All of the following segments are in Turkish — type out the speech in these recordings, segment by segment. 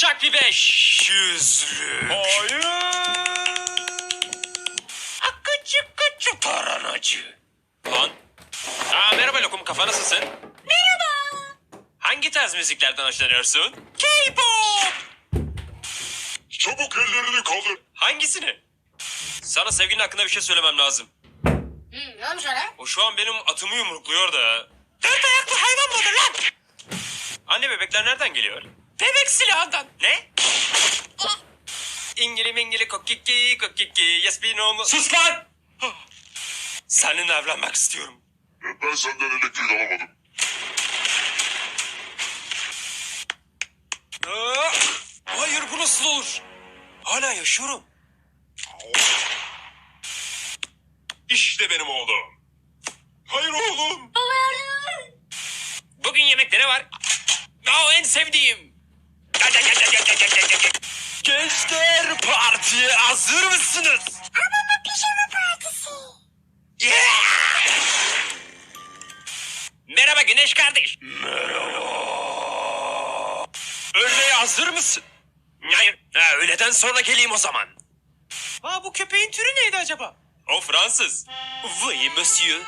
Çak bir beş yüzlük. Hayır. Akıcı kıcı paranacı. Lan. Aa, merhaba Lokum kafa nasılsın? Merhaba. Hangi tarz müziklerden hoşlanıyorsun? K-pop. Çabuk ellerini kaldır. Hangisini? Sana sevgilin hakkında bir şey söylemem lazım. Hı, ne olmuş ona? O şu an benim atımı yumrukluyor da. Dört ayaklı hayvan mıdır lan? Anne bebekler nereden geliyor? Bebek silahından. Ne? İngili mingili kokiki kokiki yes be no Sus lan! Seninle evlenmek istiyorum. Ben senden elektrik alamadım. Aa, hayır bu nasıl olur? Hala yaşıyorum. İşte benim oğlum. Hayır oğlum. Bugün yemekte ne var? Aa, en sevdiğim. Gençler partiye hazır mısınız? Ama bu pijama partisi. Yeah! Merhaba Güneş kardeş. Merhaba. Ölmeye hazır mısın? Hayır. Ha, öğleden sonra geleyim o zaman. Ha bu köpeğin türü neydi acaba? O Fransız. Oui monsieur.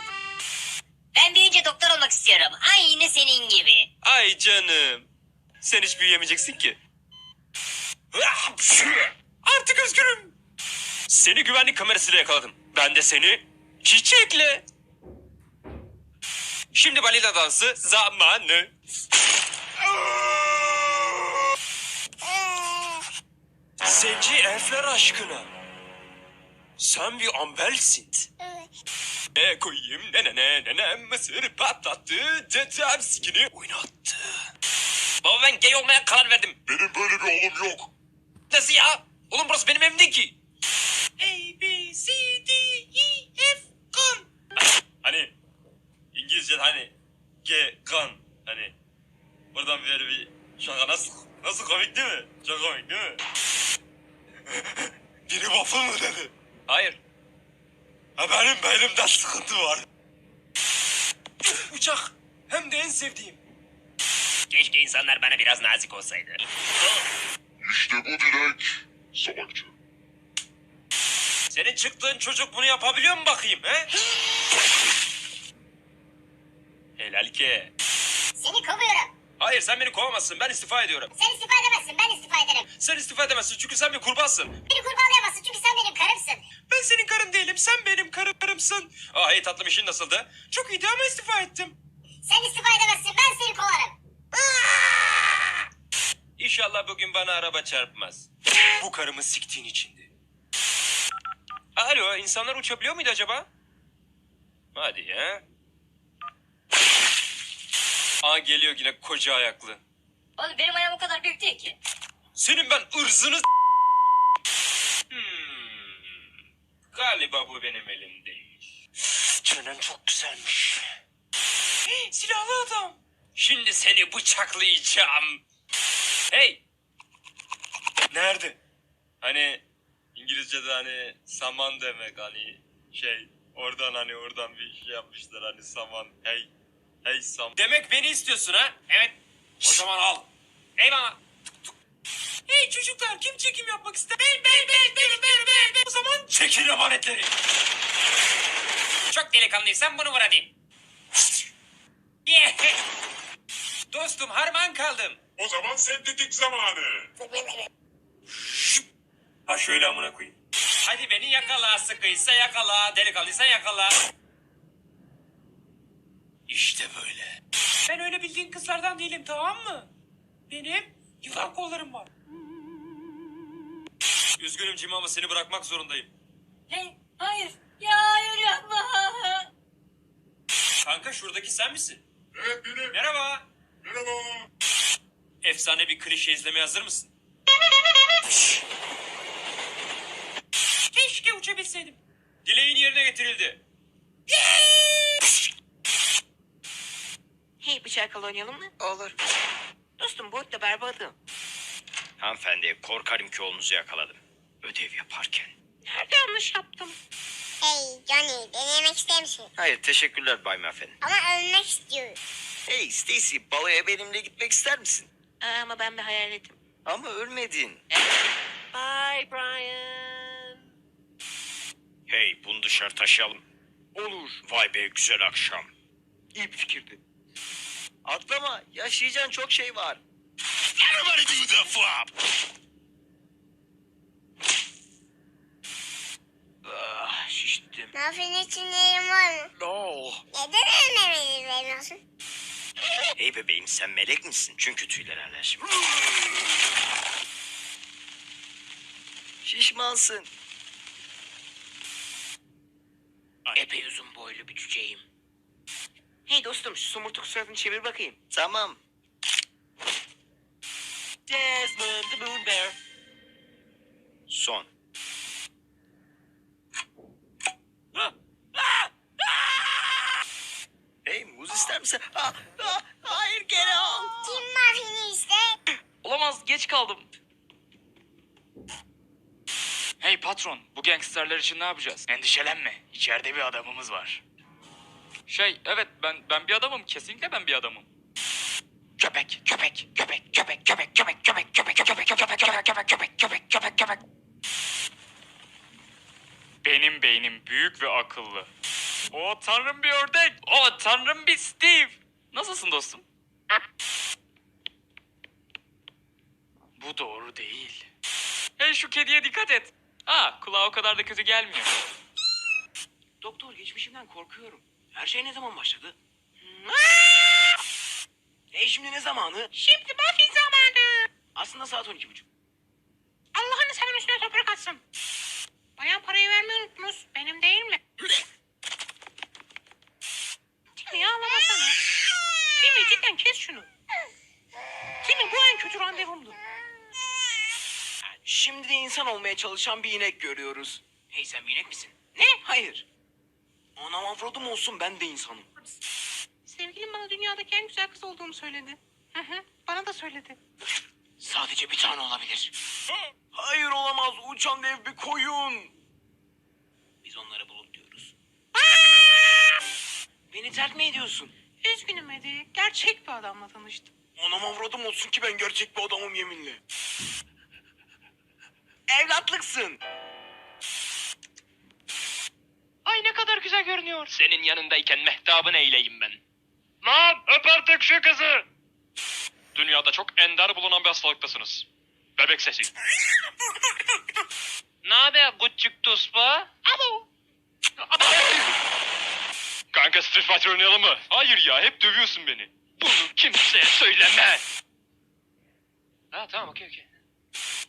Ben büyüyünce doktor olmak istiyorum. Aynı senin gibi. Ay canım. Sen hiç büyüyemeyeceksin ki. Artık özgürüm. Seni güvenlik kamerasıyla yakaladım. Ben de seni çiçekle. Şimdi balina dansı zamanı. Zenci elfler aşkına. Sen bir ambelsin. Ne koyayım ne ne ne ne ne mısır patlattı dedem sikini oynattı. Baba ben gay olmaya karar verdim. Benim böyle bir oğlum yok. Nasıl ya? Oğlum burası benim evim değil ki. A, B, C, D, E, F, gun. Hani İngilizce hani G, gun. Hani buradan böyle bir şaka nasıl nasıl komik değil mi? Çok komik değil mi? Biri waffle mı dedi? Hayır. Ha benim beynimde sıkıntı var. Uçak. Hem de en sevdiğim. Keşke insanlar bana biraz nazik olsaydı. İşte bu dilek. Salakça. Senin çıktığın çocuk bunu yapabiliyor mu bakayım he? Helal ki. Seni kovuyorum. Hayır sen beni kovamazsın ben istifa ediyorum. Sen istifa edemezsin. Ben istifa ederim. Sen istifa edemezsin çünkü sen bir kurbansın. Beni kurbanlayamazsın çünkü sen benim karımsın. Ben senin karın değilim sen benim karımsın. Ah hey tatlım işin nasıldı? Çok iyiydi ama istifa ettim. Sen istifa edemezsin. Ben seni kovarım. İnşallah bugün bana araba çarpmaz. Bu karımı siktiğin içindi. Alo insanlar uçabiliyor muydu acaba? Hadi ya. Aa geliyor yine koca ayaklı. Oğlum benim ayağım o kadar büyük değil ki. Senin ben ırzını... Hmm. Galiba bu benim elim değil. Çenen çok güzelmiş. Silahlı adam. Şimdi seni bıçaklayacağım. Hey. Nerede? Hani İngilizce'de hani saman demek hani şey oradan hani oradan bir şey yapmışlar hani saman hey hey sam. Demek beni istiyorsun ha? Evet. O zaman al. Eyvallah. Hey çocuklar kim çekim yapmak ister? Ben ben ben ben ben ben ben. O zaman çekin emanetleri. Çok delikanlıysan bunu vur hadi. Yeah. Dostum harman kaldım. O zaman sentetik zamanı. Ha şöyle amına koyayım. Hadi beni yakala sıkıysa yakala delikanlıysa yakala. İşte böyle. Ben öyle bildiğin kızlardan değilim tamam mı? Benim yılan kollarım var. Üzgünüm Cim ama seni bırakmak zorundayım. Ne? Hayır. Ya hayır yapma. Kanka şuradaki sen misin? Evet benim. Merhaba. Efsane bir klişe izlemeye hazır mısın? Keşke uçabilseydim. Dileğin yerine getirildi. Hey bıçak oynayalım mı? Olur. Dostum bu da berbatım. Hanımefendi korkarım ki oğlunuzu yakaladım. Ödev yaparken. Nerede yanlış yaptım? Hey Johnny, denemek ister misin? Hayır teşekkürler Bay Muffin. Ama ölmek istiyorum. Hey Stacy balaya benimle gitmek ister misin? Aa, ama ben bir hayaletim. Ama ölmedin. Bye Brian. Hey bunu dışarı taşıyalım. Olur. Vay be güzel akşam. İyi bir fikirdi. Atlama. Yaşayacağın çok şey var. Everybody do the flop. Ah, şiştim. Muffin için yerim var mı? No. Neden ölmemeli veriyorsun? Hey bebeğim sen melek misin? Çünkü tüyler alerjim. Şişmansın. Epey uzun boylu bir cüceyim. Hey dostum şu somurtuk suratını çevir bakayım. Tamam. Desmond the Moon Bear. Son. Hey muz ister misin? Ah, ah, hayır geri al. Kim muffini iste? Olamaz geç kaldım. Hey patron bu gangsterler için ne yapacağız? Endişelenme içeride bir adamımız var. Şey evet ben ben bir adamım kesinlikle ben bir adamım. Köpek köpek köpek köpek köpek köpek köpek köpek köpek köpek köpek köpek köpek köpek köpek köpek Benim beynim büyük ve akıllı. O tanrım bir ördek. O tanrım bir Steve. Nasılsın dostum? Bu doğru değil. Hey şu kediye dikkat et. Ha kulağa o kadar da kötü gelmiyor. Doktor geçmişimden korkuyorum. Her şey ne zaman başladı? Hey şimdi ne zamanı? Şimdi muffin zamanı. Aslında saat 12.30. Allah'ını senin üstüne toprak atsın. Bayan parayı vermeyi unuttunuz. Benim değil mi? Timmy ağlamasana. Timmy cidden kes şunu. Timmy bu en kötü randevumdu. Şimdi de insan olmaya çalışan bir inek görüyoruz. Hey sen bir inek misin? Ne? Hayır. Anam avradım olsun ben de insanım. Sevgilim bana dünyadaki en güzel kız olduğumu söyledi. Hı hı, bana da söyledi. Sadece bir tane olabilir. Hayır olamaz uçan dev bir koyun. Biz onlara bulut diyoruz. Beni terk mi ediyorsun? Üzgünüm Eddie. Gerçek bir adamla tanıştım. Anam avradım olsun ki ben gerçek bir adamım yeminle. Evlatlıksın. Ay ne kadar güzel görünüyor. Senin yanındayken mehtabın eyleyim ben. Lan öp artık şu kızı. Dünyada çok ender bulunan bir hastalıktasınız. Bebek sesi. ne haber küçük tospa? Abo. Kanka Street Fighter oynayalım mı? Hayır ya hep dövüyorsun beni. Bunu kimseye söyleme. Ha tamam okey okey.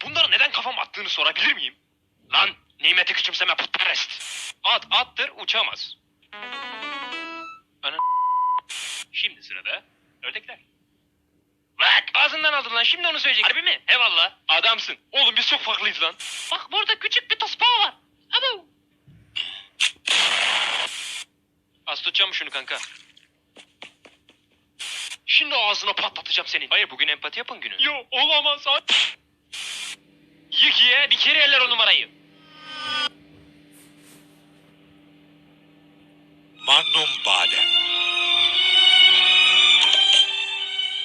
Bunları neden kafam attığını sorabilir miyim? Lan nimeti küçümseme putperest. At attır uçamaz. Ana... Şimdi sırada ördekler. Bak ağzından aldın lan şimdi onu söyleyecek. Harbi mi? Eyvallah. Adamsın. Oğlum biz çok farklıyız lan. Bak burada küçük bir tospa var. Abo. Az tutacağım mı şunu kanka? Şimdi ağzına patlatacağım senin. Hayır bugün empati yapın günü. Yo olamaz. Yık Yuki'ye bir kere eller o numarayı. Magnum Badem.